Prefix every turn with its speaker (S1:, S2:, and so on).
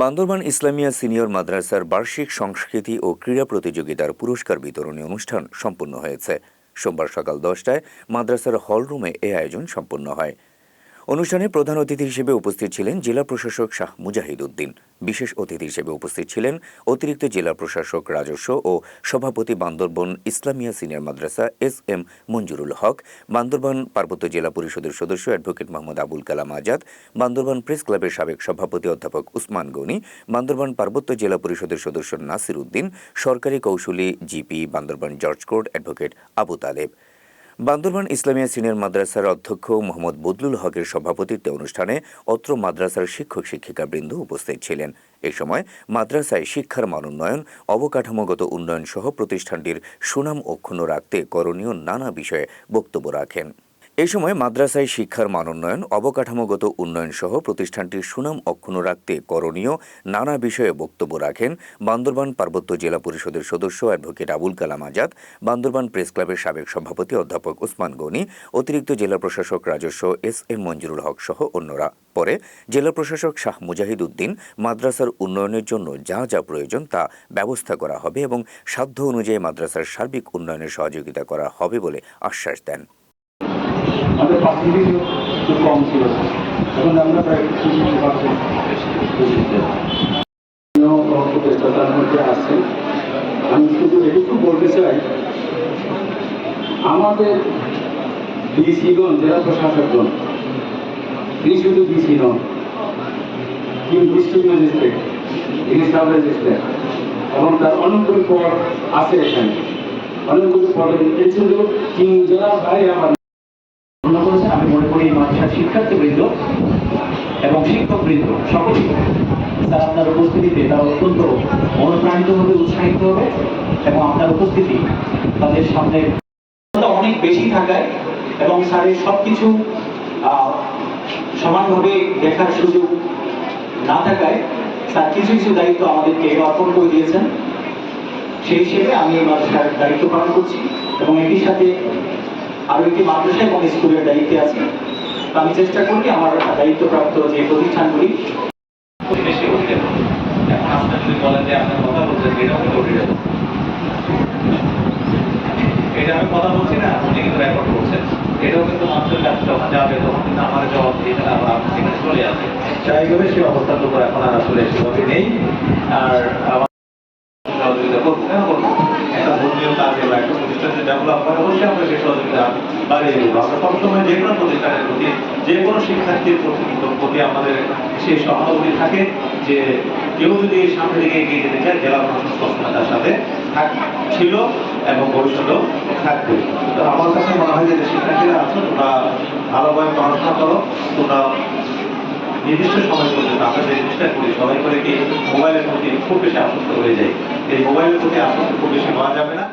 S1: Bandarban Islamia senior মাদ্রাসার বার্ষিক সংস্কৃতি ও ক্রীড়া প্রতিযোগিতার পুরস্কার বিতরণী অনুষ্ঠান সম্পন্ন হয়েছে সোমবার সকাল দশটায় মাদ্রাসার হলরুমে এ আয়োজন সম্পন্ন হয় অনুষ্ঠানে প্রধান অতিথি হিসেবে উপস্থিত ছিলেন জেলা প্রশাসক শাহ মুজাহিদ উদ্দিন বিশেষ অতিথি হিসেবে উপস্থিত ছিলেন অতিরিক্ত জেলা প্রশাসক রাজস্ব ও সভাপতি বান্দরবন ইসলামিয়া সিনিয়র মাদ্রাসা এস এম মঞ্জুরুল হক বান্দরবান পার্বত্য জেলা পরিষদের সদস্য অ্যাডভোকেট মোহাম্মদ আবুল কালাম আজাদ বান্দরবান প্রেস ক্লাবের সাবেক সভাপতি অধ্যাপক উসমান গনি বান্দরবান পার্বত্য জেলা পরিষদের সদস্য নাসির উদ্দিন সরকারি কৌশলী GP Bandarban judge court advocate Abu Taleb Bandarban Islamia senior মাদ্রাসার অধ্যক্ষ মোহাম্মদ বদলুল হকের সভাপতিত্বে অনুষ্ঠানে অত্র মাদ্রাসার শিক্ষক শিক্ষিকাবৃন্দ উপস্থিত ছিলেন এ সময় মাদ্রাসায় শিক্ষার মান উন্নয়ন অবকাঠামোগত উন্নয়ন সহ প্রতিষ্ঠানটির সুনাম অক্ষুণ্ণ রাখতে করণীয় নানা বিষয়ে বক্তব্য রাখেন এ সময় মাদ্রাসায় শিক্ষার মানোন্নয়ন অবকাঠামোগত উন্নয়ন সহ প্রতিষ্ঠানটির সুনাম অক্ষুণ্ণ রাখতে করণীয় নানা বিষয়ে বক্তব্য রাখেন বান্দরবান পার্বত্য জেলা পরিষদের সদস্য অ্যাডভোকেট আবুল কালাম আজাদ বান্দরবান প্রেস ক্লাবের সাবেক সভাপতি অধ্যাপক ওসমান গনি অতিরিক্ত জেলা প্রশাসক রাজস্ব এস এম মঞ্জুরুল হক সহ অন্যরা পরে জেলা প্রশাসক শাহ মুজাহিদ উদ্দিন মাদ্রাসার উন্নয়নের জন্য যা যা প্রয়োজন তা ব্যবস্থা করা হবে এবং সাধ্য অনুযায়ী মাদ্রাসার সার্বিক উন্নয়নে সহযোগিতা করা হবে বলে আশ্বাস দেন
S2: আমাদের পার্সেন্টেজও একটু কম ছিল এখন আমরা প্রায় চল্লিশ তার মধ্যে আছে আমি শুধু এটুকু বলতে চাই আমাদের ডিসিগণ জেলা প্রশাসকগণ তিনি শুধু ডিসি নন তিনি ডিস্ট্রিক্ট ম্যাজিস্ট্রেট তিনি সাব ম্যাজিস্ট্রেট এবং তার অনেকগুলি পদ আছে এখানে অনেকগুলি পদ এই ছিল তিন জেলার বাইরে আমার অর্থাৎ শিক্ষার্থীবৃন্দ এবং শিক্ষকবৃন্দ সকলেই তারা আপনার উপস্থিতিতে তারা অত্যন্ত অনুপ্রাণিত হবে উৎসাহিত হবে এবং আপনার উপস্থিতি তাদের সামনে অনেক বেশি থাকায় এবং স্যারের সব কিছু সমানভাবে দেখার সুযোগ না থাকায় স্যার কিছু কিছু দায়িত্ব আমাদেরকে অর্পণ করে দিয়েছেন সেই হিসেবে আমি এবার স্যার দায়িত্ব পালন করছি এবং এটির সাথে আরও একটি মাদ্রাসা এবং স্কুলের দায়িত্বে আছে আমি চেষ্টা করি আমার দায়িত্বপ্রাপ্ত যে প্রতিষ্ঠানগুলি এটা আমি কথা বলছি না উনি কিন্তু রেকর্ড করছেন এটাও কিন্তু মানুষের কাছে যখন যাবে তখন কিন্তু আমার জবাব এখানে আবার সেখানে চলে আসে স্বাভাবিকভাবে সেই অবস্থাটুকু এখন আর আসলে সেভাবে নেই আর আমার সহযোগিতা করবো কেন করবো অবশ্যই আমাদেরকে সহযোগিতা বাড়িয়ে দেবো আমরা সবসময় যে কোনো প্রতিষ্ঠানের প্রতি যে কোনো শিক্ষার্থীর প্রতি আমাদের সেই সহানুভূতি থাকে যে কেউ যদি সামনে দিকে এগিয়ে যেতে চায় জেলা প্রশাসন তার সাথে ছিল এবং ভবিষ্যতেও থাকবে তো আমার কাছে মনে হয় যে শিক্ষার্থীরা আছো তোমরা ভালোভাবে পড়াশোনা করো তোমরা নির্দিষ্ট সময় পর্যন্ত আমরা যে চেষ্টা করি সবাই করে কি মোবাইলের প্রতি খুব বেশি আসক্ত হয়ে যায় এই মোবাইলের প্রতি আসক্ত খুব বেশি হওয়া যাবে না